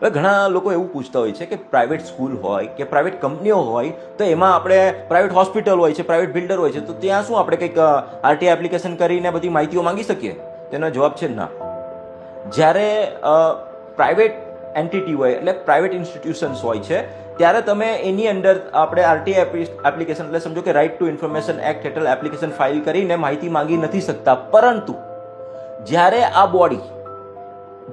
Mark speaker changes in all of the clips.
Speaker 1: હવે ઘણા લોકો એવું પૂછતા હોય છે કે પ્રાઇવેટ સ્કૂલ હોય કે પ્રાઇવેટ કંપનીઓ હોય, તો એમાં આપણે પ્રાઇવેટ હોસ્પિટલ હોય છે પ્રાઇવેટ બિલ્ડર હોય છે, તો ત્યાં શું આપણે કંઈક આરટીઆઈ એપ્લિકેશન કરીને બધી માહિતીઓ માંગી શકીએ? તેનો જવાબ છે ના. જ્યારે પ્રાઇવેટ એન્ટિટી હોય, એટલે પ્રાઇવેટ ઇન્સ્ટિટ્યુશન્સ હોય છે, ત્યારે તમે એની અંદર આપણે આરટીઆઈ એપ્લિકેશન એટલે સમજો કે રાઇટ ટુ ઇન્ફોર્મેશન એક્ટ હેઠળ એપ્લિકેશન ફાઇલ કરીને માહિતી માંગી નથી શકતા. પરંતુ જ્યારે આ બોડી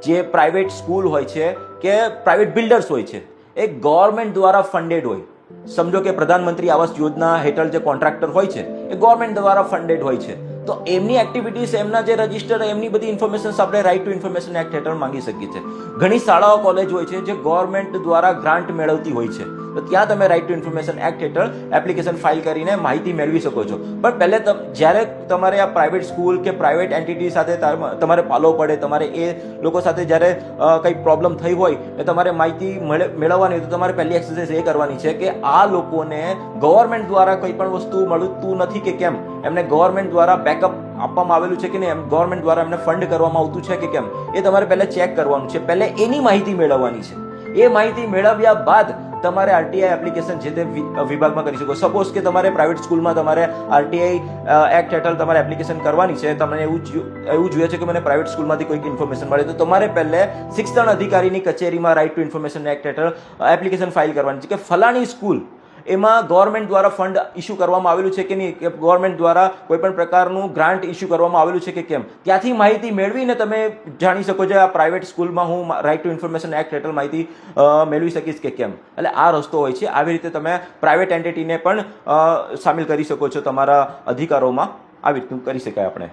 Speaker 1: જે પ્રાઇવેટ સ્કૂલ હોય છે કે પ્રાઇવેટ બિલ્ડર્સ હોય છે, એ ગવર્મેન્ટ દ્વારા ફંડેડ હોય. સમજો કે પ્રધાનમંત્રી આવાસ યોજના હેઠળ જે કોન્ટ્રાક્ટર હોય છે, એ ગવર્મેન્ટ દ્વારા ફંડેડ હોય છે. તો એમની એક્ટિવિટીઝ એમના જે રજિસ્ટર એમની બધી ઇન્ફોર્મેશન આપણે રાઇટ ટુ ઇન્ફોર્મેશન એક્ટ હેઠળ માંગી શકીએ છીએ. ઘણી શાળાઓ કોલેજ હોય છે જે ગવર્મેન્ટ દ્વારા ગ્રાન્ટ મેળવતી હોય છે. તો ત્યાં તમે રાઇટ ટુ ઇન્ફોર્મેશન એક્ટ હેઠળ એપ્લિકેશન ફાઇલ કરીને માહિતી મેળવી શકો છો. પણ પહેલે જ્યારે તમારે આ પ્રાઇવેટ સ્કૂલ કે પ્રાઇવેટ એન્ટિટી સાથે તમારે પાલો પડે, તમારે એ લોકો સાથે જ્યારે કંઈ પ્રોબ્લેમ થઈ હોય, એ તમારે માહિતી મળે- મેળવવાની હોય તો તમારે પહેલી એક્સરસાઇઝ એ કરવાની છે કે આ લોકોને ગવર્મેન્ટ દ્વારા કંઈ પણ વસ્તુ મળતું નથી કે કેમ? એમને ગવર્મેન્ટ દ્વારા બેકઅપ આપવામાં આવેલું છે કે નહીં? એમ ગવર્મેન્ટ દ્વારા એમને ફંડ કરવામાં આવતું છે કે કેમ? એ તમારે પહેલાં ચેક કરવાનું છે. પહેલે એની માહિતી મેળવવાની છે. એ માહિતી મેળવ્યા બાદ તમારે આરટીઆઈ એપ્લિકેશન જે તે વિભાગમાં કરી શકો. સપોઝ કે તમારે પ્રાઇવેટ સ્કૂલમાં તમારે આરટીઆઈ એક્ટ હેઠળ તમારે એપ્લિકેશન કરવાની છે, તમને એવું એવું જોઈએ છે કે મને પ્રાઇવેટ સ્કૂલમાંથી કોઈક ઇન્ફોર્મેશન મળે. તો તમારે પહેલે શિક્ષણ અધિકારીની કચેરીમાં રાઇટ ટુ ઇન્ફોર્મેશન એક્ટ હેઠળ એપ્લિકેશન ફાઇલ કરવાની છે કે ફલાણી સ્કૂલ એમાં ગવર્મેન્ટ દ્વારા ફંડ ઇસ્યુ કરવામાં આવેલું છે કે નહીં? કે ગવર્મેન્ટ દ્વારા કોઈપણ પ્રકારનું ગ્રાન્ટ ઇસ્યુ કરવામાં આવેલું છે કે કેમ? ત્યાંથી માહિતી મેળવીને તમે જાણી શકો છો આ પ્રાઇવેટ સ્કૂલમાં હું રાઇટ ટુ ઇન્ફોર્મેશન એક્ટ હેઠળ માહિતી મેળવી શકીશ કે કેમ? એટલે આ રસ્તો હોય છે. આવી રીતે તમે પ્રાઇવેટ એન્ટિટીને પણ સામેલ કરી શકો છો તમારા અધિકારોમાં. આવી રીતનું કરી શકાય આપણે.